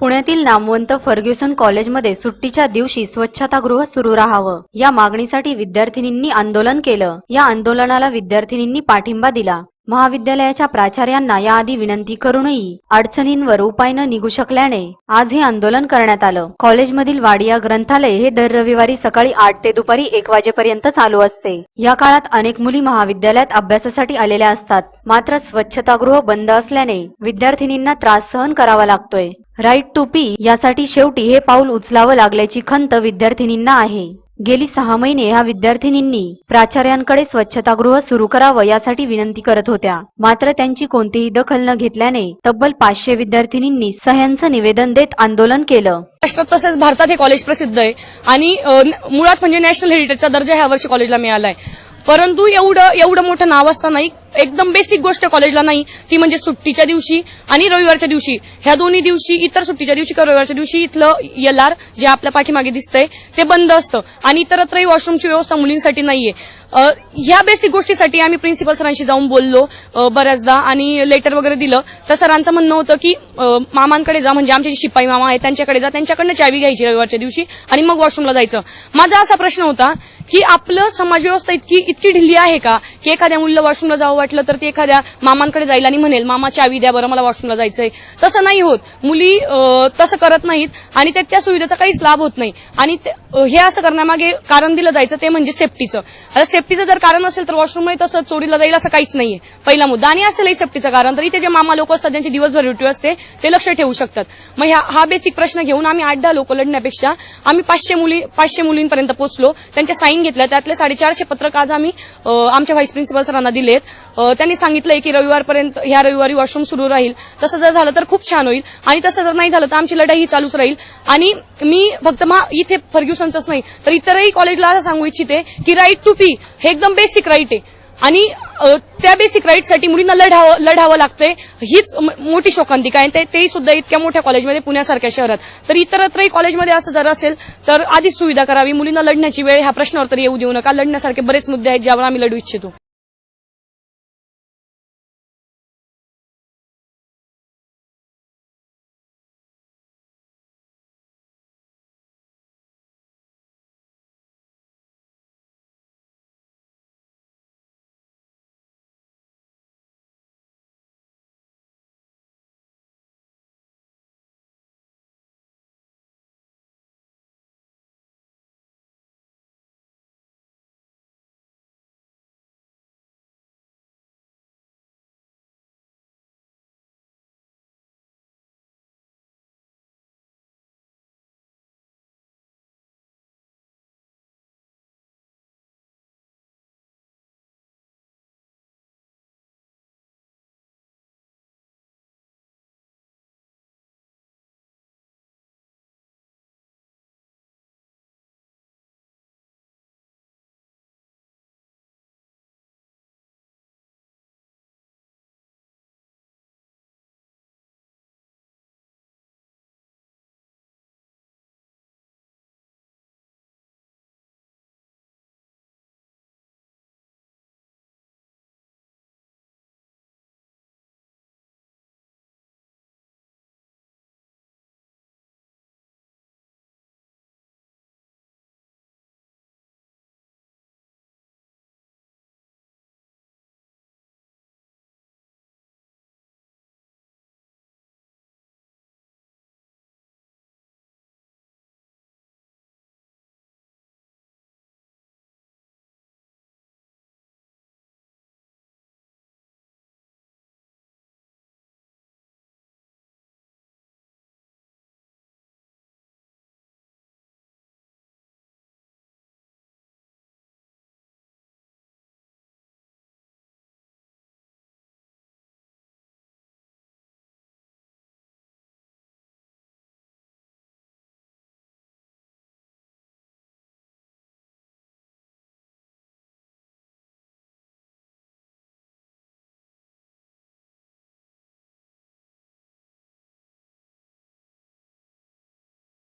पुण्यातील नामवंत फर्ग्युसन कॉलेजमध्ये सुट्टीच्या दिवशी स्वच्छतागृह सुरू राहावं. या मागणीसाठी विद्यार्थिनींनी आंदोलन केलं. या आंदोलनाला विद्यार्थिनींनी पाठिंबा दिला. महाविद्यालयाच्या प्राचार्यांना याआधी विनंती करूनही अडचणींवर उपाय न निघू शकल्याने आज हे आंदोलन करण्यात आलं. कॉलेजमधील वाडिया ग्रंथालय हे दर रविवारी सकाळी आठ ते दुपारी एक वाजेपर्यंत चालू असते. या काळात अनेक मुली महाविद्यालयात अभ्यासासाठी आलेल्या असतात. मात्र स्वच्छतागृह बंद असल्याने विद्यार्थिनींना त्रास सहन करावा लागतोय. राईट टू पी यासाठी शेवटी हे पाऊल उचलावं लागल्याची खंत विद्यार्थिनींना आहे. गेली सहा महिने ह्या विद्यार्थिनींनी प्राचार्यांकडे स्वच्छतागृह सुरू करावं यासाठी विनंती करत होत्या. मात्र त्यांची कोणतीही दखल न घेतल्याने तब्बल पाचशे विद्यार्थिनींनी सह्यांचं निवेदन देत आंदोलन केलं. महाराष्ट्रात तसेच भारतात हे कॉलेज प्रसिद्ध आहे आणि मुळात म्हणजे नॅशनल हेरिटेजचा दर्जा ह्या वर्षी कॉलेजला मिळालाय. परंतु एवढं एवढं मोठं नाव असतानाही एकदम बेसिक गोष्ट कॉलेजला नाही. ती म्हणजे सुट्टीच्या दिवशी आणि रविवारच्या दिवशी. ह्या दोन्ही दिवशी इतर सुट्टीच्या दिवशी किंवा रविवारच्या दिवशी इथलं एल आर जे आपल्या पाठीमागे दिसतंय ते बंद असतं. आणि इतरत्रही वॉशरूमची व्यवस्था मुलींसाठी नाहीये. ह्या बेसिक गोष्टीसाठी आम्ही प्रिन्सिपल सरांशी जाऊन बोललो बऱ्याचदा. आणि लेटर वगैरे दिलं. तर सरांचं म्हणणं होतं की मामांकडे जा म्हणजे आमचे जे शिपाई मामा आहेत त्यांच्याकडे जा. त्यांच्याकडनं चावी घ्यायची रविवारच्या दिवशी आणि मग वॉशरूमला जायचं. माझा असा प्रश्न होता की आपलं समाजव्यवस्था इतकी इतकी ढिल्ली आहे का की एखाद्या मुलीला वॉशरूमला जावं वाटलं तर ती एखाद्या मामांकडे जाईल आणि म्हणेल मामा चावी द्या बरं मला वॉशरूमला जायचंय. तसं नाही होत. मुली तसं करत नाहीत आणि त्या सुविधेचा काहीच लाभ होत नाही. आणि हे असं करण्यामागे कारण दिलं जायचं ते म्हणजे सेफ्टीचं आता सेफ्टीचं जर कारण असेल तर वॉशरूममध्ये तसं चोरीला जाईल असं काहीच नाहीये. पहिला मुद्दा. आणि असेलही सेफ्टीचं कारण. तर इथे जे मामा लोक असतात ज्यांची दिवसभर ड्युटी असते ते लक्ष ठेवू शकतात. मग ह्या- हा बेसिक प्रश्न घेऊन आम्ही आठ दहा लोक लढण्यापेक्षा आम्ही पाचशे मुली पाचशे मुलींपर्यंत पोहोचलो. त्यांच्या साईन घेतल्या. त्यातले साडेचारशे पत्रक आज आम्ही आमच्या व्हाईस प्रिन्सिपल सरांना दिलेत. त्यांनी सांगितलंय की रविवारपर्यंत ह्या रविवारी वॉशरूम सुरू राहील. तसं जर झालं तर खूप छान होईल. आणि तसं जर नाही झालं तर आमची लढाई ही चालूच राहील. आणि मी फक्त मा इथे फर्ग्युसनच नाही तर इतरही कॉलेजला असं सांगू इच्छिते की राईट टू पी हे एकदम बेसिक राईट आहे. आणि त्या बेसिक राईटसाठी मुलींना लढावं लढावं लागतंय. हीच मोठी शोकांतिका आहे. ते- तेही सुद्धा इतक्या मोठ्या कॉलेजमध्ये पुण्यासारख्या शहरात. तर इतरत्रही कॉलेजमध्ये असं जर असेल तर आधीच सुविधा करावी. मुलींना लढण्याची वेळ ह्या प्रश्नावर तर येऊ देऊ नका. लढण्यासारखे बरेच मुद्दे आहेत ज्यावर आम्ही लढू इच्छितो.